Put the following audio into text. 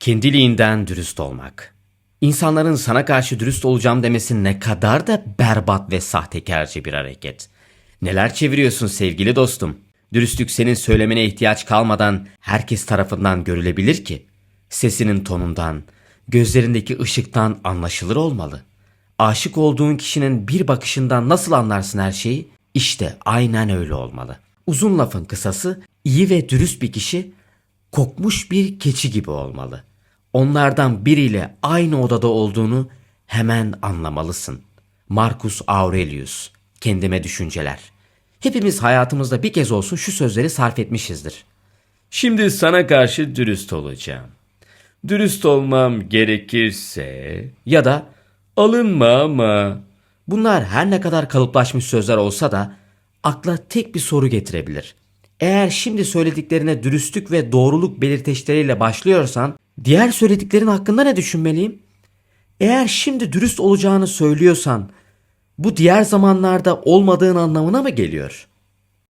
Kendiliğinden dürüst olmak. İnsanların sana karşı dürüst olacağım demesi ne kadar da berbat ve sahtekarca bir hareket. Neler çeviriyorsun sevgili dostum? Dürüstlük senin söylemene ihtiyaç kalmadan herkes tarafından görülebilir ki. Sesinin tonundan, gözlerindeki ışıktan anlaşılır olmalı. Aşık olduğun kişinin bir bakışından nasıl anlarsın her şeyi? İşte aynen öyle olmalı. Uzun lafın kısası iyi ve dürüst bir kişi kokmuş bir keçi gibi olmalı. Onlardan biriyle aynı odada olduğunu hemen anlamalısın. Marcus Aurelius, kendime düşünceler. Hepimiz hayatımızda bir kez olsun şu sözleri sarf etmişizdir. Şimdi sana karşı dürüst olacağım. Dürüst olmam gerekirse ya da alınma ama. Bunlar her ne kadar kalıplaşmış sözler olsa da akla tek bir soru getirebilir. Eğer şimdi söylediklerine dürüstlük ve doğruluk belirteçleriyle başlıyorsan diğer söylediklerin hakkında ne düşünmeliyim? Eğer şimdi dürüst olacağını söylüyorsan bu diğer zamanlarda olmadığın anlamına mı geliyor?